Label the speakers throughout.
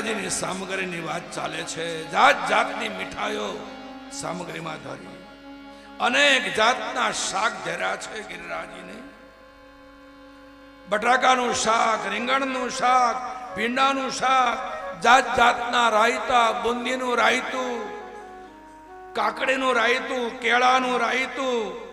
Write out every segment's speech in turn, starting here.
Speaker 1: ગિરિરાજની સામગ્રીની વાત ચાલે છે. જાત જાતની મીઠાઈઓ સામગ્રીમાં ધરી. અનેક જાતના શાક ધર્યા છે ગિરિરાજીને બટાકાનું શાક, રીંગણનું શાક, ભીંડાનું શાક જાત જાતના રાયતા, બુંદીનું રાયતું, કાકડીનું રાયતું, કેળાનું રાયતું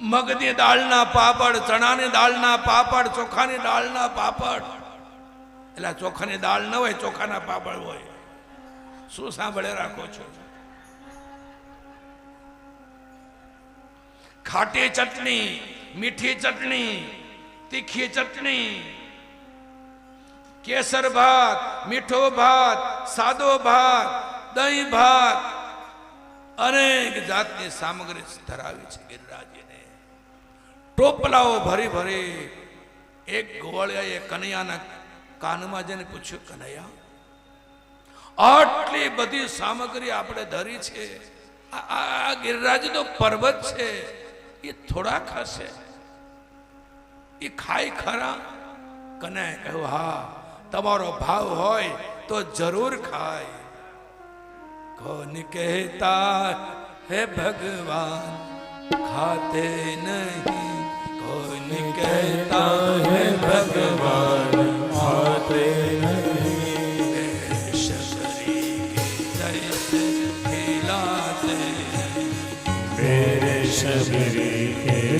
Speaker 1: મગની દાળના પાપડ, ચણાની દાળના પાપડ, ચોખાની દાળના પાપડ. એટલે ચોખાની દાળ ન હોય, ચોખાના પાપડ હોય. શું સાંભળે રાખો છો? ખાટી ચટણી, મીઠી ચટણી, તીખી ચટણી, કેસર ભાત, મીઠો ભાત, સાદો ભાત, દહીં ભાત, અનેક જાતની સામગ્રી ધરાવી છે ગિરિરાજીને ટોપલાઓ ભરી ભરી એક ગોળિયા એ કનૈયાના કાનમાં જઈને પૂછ્યું, કનૈયા, આટલી બધી સામગ્રી આપણે ધરી છે. આ ગિરિરાજનો પર્વત છે. એ થોડા ખાશે. એ ખાય ખરા. કને કહ્યું, હા, તમારો ભાવ હોય તો જરૂર ખાય. કોણ કહેતા હે ભગવાન?
Speaker 2: ખાતે
Speaker 1: નહીં.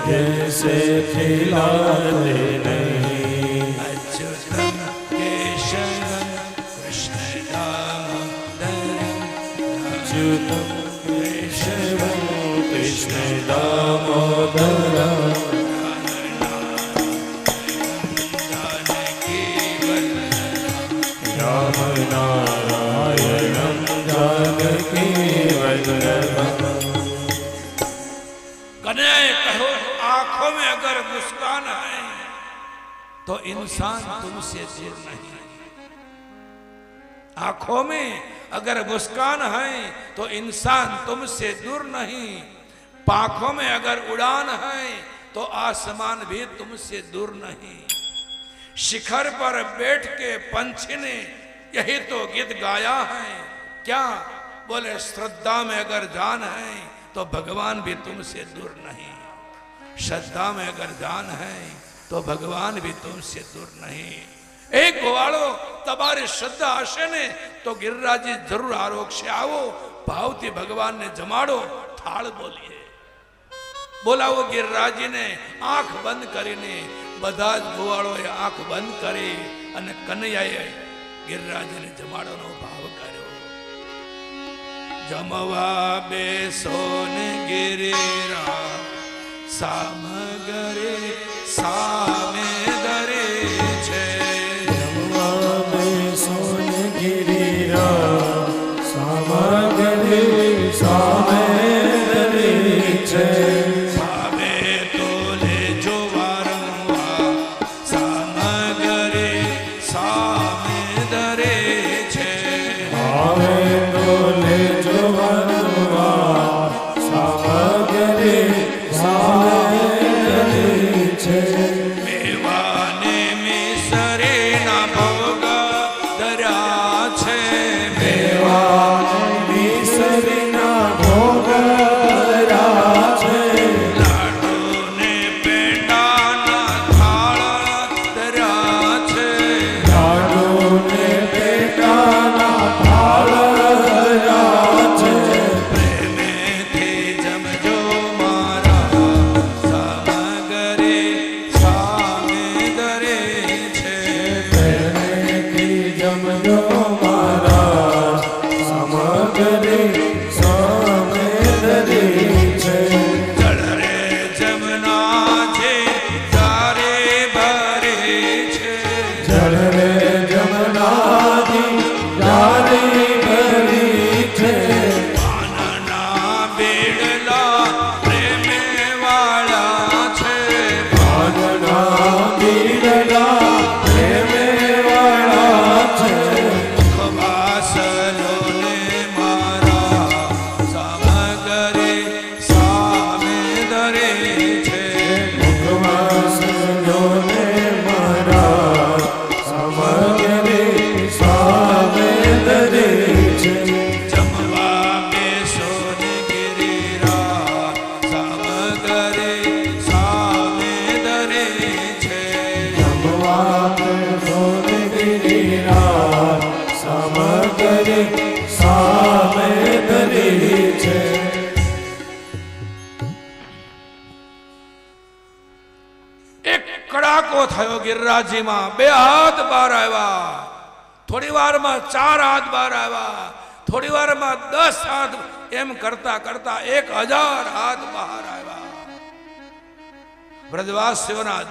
Speaker 1: जैसे खिलाते
Speaker 2: नहीं
Speaker 1: अच्युतम केशवम कृष्ण दामोदरम
Speaker 2: अच्युतं केशवं कृष्णदामोदरम्
Speaker 1: जानकी मुस्कान है तो इंसान तुमसे दूर नहीं। आँखों में अगर मुस्कान है तो इंसान तुमसे दूर नहीं। पाखों में अगर उड़ान है तो आसमान भी तुमसे दूर नहीं। शिखर पर बैठ के पंछी ने यही तो गीत गाया है। क्या? बोले, श्रद्धा में अगर जान है तो भगवान भी तुमसे दूर नहीं। श्रद्धा में अगर जान है तो भगवान भी तुमसे दूर नहीं એક ગોવાળો તમારી શ્રદ્ધા હશે ને તો ગિરિરાજી જરૂર આરોગશે આવો ભાવથી ભગવાનને જમાડો થાળ બોલીએ બોલાવો ગિરિરાજીને આંખ બંધ કરીને બધા જ ગોવાળોએ આંખ બંધ કરી અને કનૈયાએ ગિરિરાજને જમાડવાનો ભાવ કર્યો જમવા બેસો ને ગિરિરા સામગરે સામે
Speaker 2: Tell it. છે
Speaker 1: એક કડાકો થયો ગિરિરાજીમાં બે હાથ બહાર આવ્યા. થોડી વારમાં ચાર હાથ બહાર આવ્યા. થોડી વારમાં દસ હાથ એમ કરતા કરતા એક હજાર હાથ બહાર આવ્યા. બ્રજવાસીઓના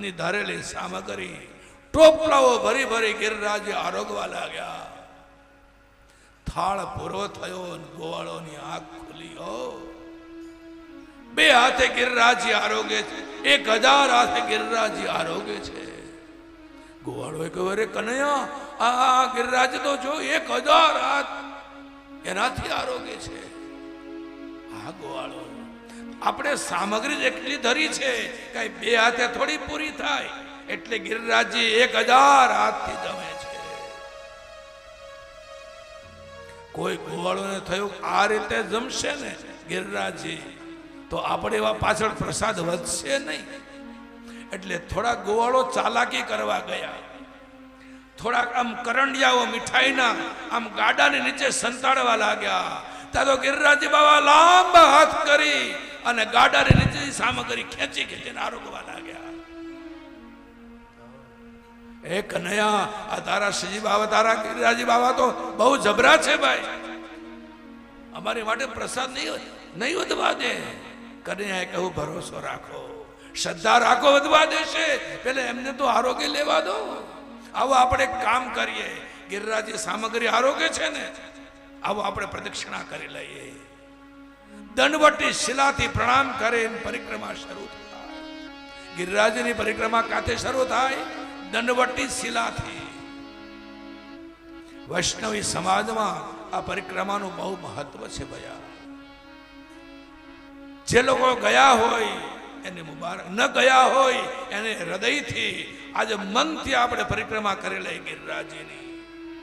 Speaker 1: ની ધરેલી સામગ્રી ટોપલાઓ ભરી ભરી ગિરિરાજે આરોગવા લાગ્યા. થાળ પૂરો થયો ગોવાળોની આંખ ખુલી, હો. બે હાથે ગિરિરાજી આરોગે છે, એક હજાર હાથે ગિરરાજી આરોગે છે. ગોવાળો કહ્યું, અરે કનૈયા આ ગિરિરાજ તો જો એક હજાર હાથ એનાથી આરોગે છે. આ ગોવાળો, આપણે સામગ્રી જેટલી ધરી છે, કઈ બે હાથે થોડી પૂરી થાય. એટલે ગિરિરાજી એક હજાર હાથથી જમે છે. કોઈ ગોવાળોને થયું, આ રીતે જમશે ને ગિરિરાજી તો આપણે એવા પાછળ પ્રસાદ વધશે નહીં. એટલે થોડા ગોવાળો ચાલાકી કરવા ગયા. થોડાક આમ કરંડિયાઓ મીઠાઈના આમ ગાડાની નીચે સંતાડવા લાગ્યા. ત્યાં તો ગિરિરાજી બાબા લાંબા હાથ કરી અને ગાડાની નીચે સામગ્રી ખેંચી ખેંચીને આરોગવા લાગ્યા. એ કનૈયા આ તારા શ્રીજી બાબા તારા ગિરિરાજી બાબા તો બહુ જબરા છે ભાઈ. અમારી માટે પ્રસાદ નહીં નહીં વધવા દે. કનૈયાએ કહું ભરોસો રાખો, શ્રદ્ધા રાખો વધવા દેશે. પેલે એમને તો આરોગ્ય લેવા દો. આવો આપણે કામ કરીએ. ગિરિરાજી સામગ્રી આરોગ્ય છે ને, આવો આપણે પ્રદક્ષિણા કરી લઈએ. દંડવટી શિલાથી પ્રણામ કરીને પરિક્રમા શરૂ થાય. ગિરિરાજની પરિક્રમા કાથે શરૂ થાય? દંડવટી શિલાથી. વૈષ્ણવી સમાજમાં આ પરિક્રમાનું બહુ મહત્વ છે ભયા. જે લોકો ગયા હોય, એને મુબારક. ન ગયા હોય, એને હૃદયથી આજે મનથી આપણે પરિક્રમા કરી લઈ ગિરિરાજીની.